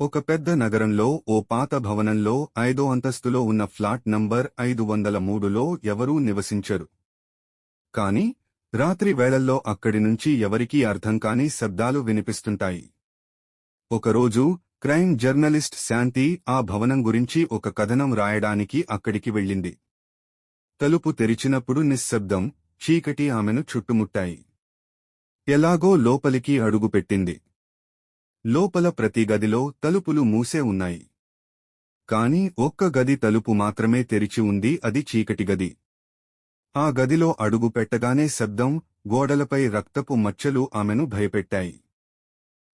ఒక పెద్ద నగరంలో ఓ పాత భవనంలో ఐదో అంతస్తులో ఉన్న ఫ్లాట్ నంబర్ ఐదు వందల మూడులో ఎవరూ నివసించరు. కాని రాత్రి వేళల్లో అక్కడి నుంచి ఎవరికీ అర్థం కాని శబ్దాలు వినిపిస్తుంటాయి. ఒకరోజు క్రైమ్ జర్నలిస్ట్ శాంతి ఆ భవనం గురించి ఒక కథనం రాయడానికి అక్కడికి వెళ్ళింది. తలుపు తెరిచినప్పుడు నిశ్శబ్దం చీకటి ఆమెను చుట్టుముట్టాయి. ఎలాగో లోపలికి అడుగుపెట్టింది. లోపల ప్రతి గదిలో తలుపులు మూసే ఉన్నాయి. కాని ఒక్క గది తలుపు మాత్రమే తెరిచి ఉంది అది చీకటి గది. ఆ గదిలో అడుగు పెట్టగానే శబ్దం గోడలపై రక్తపు మచ్చలు ఆమెను భయపెట్టాయి.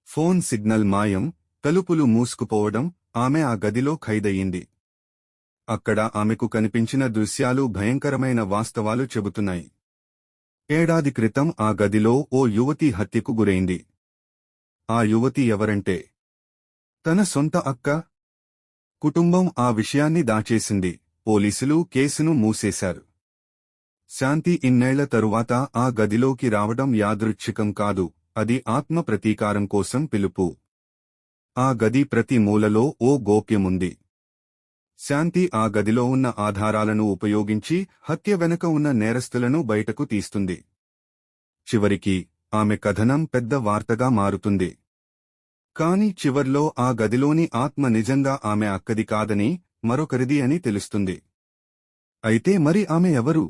ఫోన్ సిగ్నల్ మాయం తలుపులు మూసుకుపోవడం ఆమె ఆ గదిలో ఖైదయింది అక్కడ ఆమెకు కనిపించిన దృశ్యాలు భయంకరమైన వాస్తవాలు చెబుతున్నాయి. ఏడాది క్రితం ఆ గదిలో ఓ యువతి హత్యకు గురైంది. ఆ యువతి ఎవరంటే? తన సొంత అక్క? కుటుంబం ఆ విషయాన్ని దాచేసింది. పోలీసులు కేసును మూసేశారు. శాంతి ఇన్నేళ్ళ తరువాత ఆ గదిలోకి రావడం యాదృచ్ఛికం కాదు. అది ఆత్మ ప్రతీకారం కోసం పిలుపు. ఆ గది ప్రతి మూలలో ఓ గోప్యముంది. శాంతి ఆ గదిలో ఉన్న ఆధారాలను ఉపయోగించి హత్య వెనుక ఉన్న నేరస్తులను బయటకు తీస్తుంది. చివరికి ఆమె కథనం పెద్ద వార్తగా మారుతుంది. కాని చివర్లో ఆ గదిలోని ఆత్మ నిజంగా ఆమె అక్కది కాదని మరొకరిది అని తెలుస్తుంది. అయితే మరి ఆమె ఎవరు?